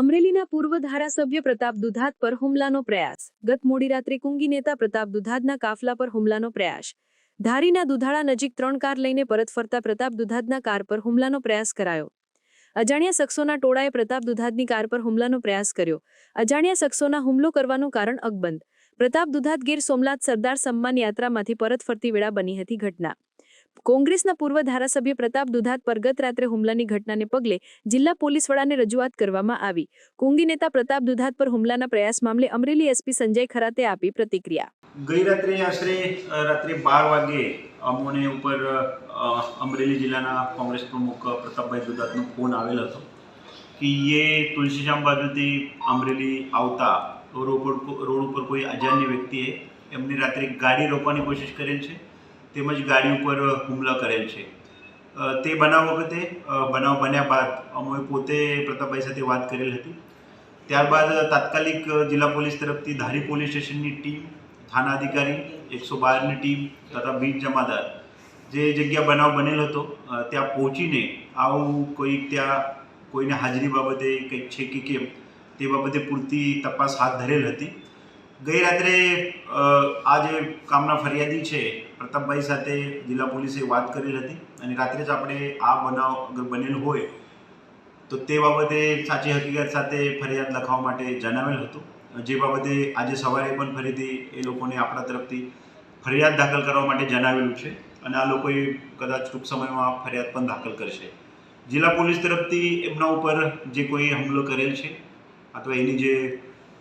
અમરેલીના પૂર્વ ધારાસભ્ય પ્રતાપ દુધાત પર હુમલાનો પ્રયાસ. ગત મોડી રાત્રે કુંગી નેતા પ્રતાપ દુધાતના કાફલા પર હુમલાનો પ્રયાસ. ધારીના દુધાળા નજીક ત્રણ કાર લઈને પરત ફરતા પ્રતાપ દુધાતના કાર પર હુમલાનો પ્રયાસ કરાયો. અજાણ્યા શખ્સોના ટોળાએ પ્રતાપ દુધાતની કાર પર હુમલાનો પ્રયાસ કર્યો. અજાણ્યા શખ્સોના હુમલો કરવાનું કારણ અકબંધ. પ્રતાપ દુધાત ગીર સોમનાથ સરદાર સન્માન યાત્રામાંથી પરત ફરતી વેળા બની હતી ઘટના. કોંગ્રેસના પૂર્વ ધારાસભ્ય પ્રતાપ દુધાત પર ગત રાત્રે હુમલાની ઘટનાને પગલે જિલ્લા પોલીસ વડાને રજૂઆત કરવામાં આવી. કોંગી નેતા પ્રતાપ દુધાત પર હુમલાના પ્રયાસ મામલે અમરેલી એસપી સંજય ખરાતે આપી પ્રતિક્રિયા. ગઈ રાત્રે આશરે રાત્રે બાર વાગે અમોને ઉપર અમરેલી જિલ્લાના કોંગ્રેસ પ્રમુખ પ્રતાપભાઈ દુધાતનો ફોન આવેલો હતો કે યે તુલસીજામ બાજુથી અમરેલી આવતા રોડ ઉપર રોડ ઉપર કોઈ અજાણ્ય વ્યક્તિએ એમની રાત્રે ગાડી રોકવાની કોશિશ કરેલ છે? તેમજ ગાડી ઉપર હુમલા કરેલ છે. તે બનાવ વખતે બનાવ બન્યા બાદ અમે પોતે પ્રતાપભાઈ સાથે વાત કરેલ હતી. ત્યારબાદ તાત્કાલિક જિલ્લા પોલીસ તરફથી ધારી પોલીસ સ્ટેશનની ટીમ, થાના અધિકારી, એકસો બારની ટીમ તથા બીજ જમાદાર જે જગ્યા બનાવ બનેલ હતો ત્યાં પહોંચીને આવું કોઈ ત્યાં કોઈને હાજરી બાબતે કંઈક છે કે કેમ તે બાબતે પૂરતી તપાસ હાથ ધરેલ હતી. ગઈ રાત્રે આ જે કામના ફરિયાદી છે, પ્રતાપભાઈ સાથે જિલ્લા પોલીસે વાત કરી હતી અને રાત્રે જ આપણે આ બનાવ અગર બનેલ હોય, તો તે બાબતે સાચી હકીકત સાથે ફરિયાદ લખાવવા માટે જણાવેલ હતું. જે બાબતે આજે સવારે પણ ફરીથી એ લોકોને આપણા તરફથી ફરિયાદ દાખલ કરવા માટે જણાવેલું છે અને આ લોકોએ કદાચ ટૂંક સમયમાં ફરિયાદ પણ દાખલ કરશે. જિલ્લા પોલીસ તરફથી એમના ઉપર જે કોઈ હુમલો કરેલ છે, અથવા એની જે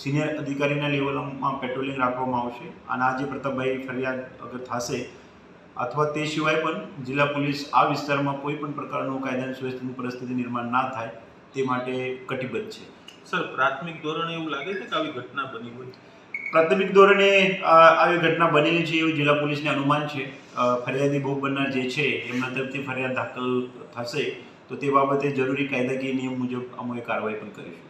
સિનિયર અધિકારીના લેવલમાં પેટ્રોલિંગ રાખવામાં આવશે. અને આજે પ્રતાપભાઈ ફરિયાદ અગર થશે અથવા તે સિવાય પણ જિલ્લા પોલીસ આ વિસ્તારમાં કોઈ પણ પ્રકારનું કાયદાની સુવ્યવસ્થાની પરિસ્થિતિ નિર્માણ ના થાય તે માટે કટિબદ્ધ છે. સર પ્રાથમિક ધોરણે એવું લાગે છે કે આવી ઘટના બની હોય? પ્રાથમિક ધોરણે આવી ઘટના બનેલી છે એવું જિલ્લા પોલીસને અનુમાન છે. ફરિયાદી ભોગ બનનાર જે છે એમના તરફથી ફરિયાદ દાખલ થશે તો તે બાબતે જરૂરી કાયદાકીય નિયમ મુજબ અમે કાર્યવાહી પણ કરીશું.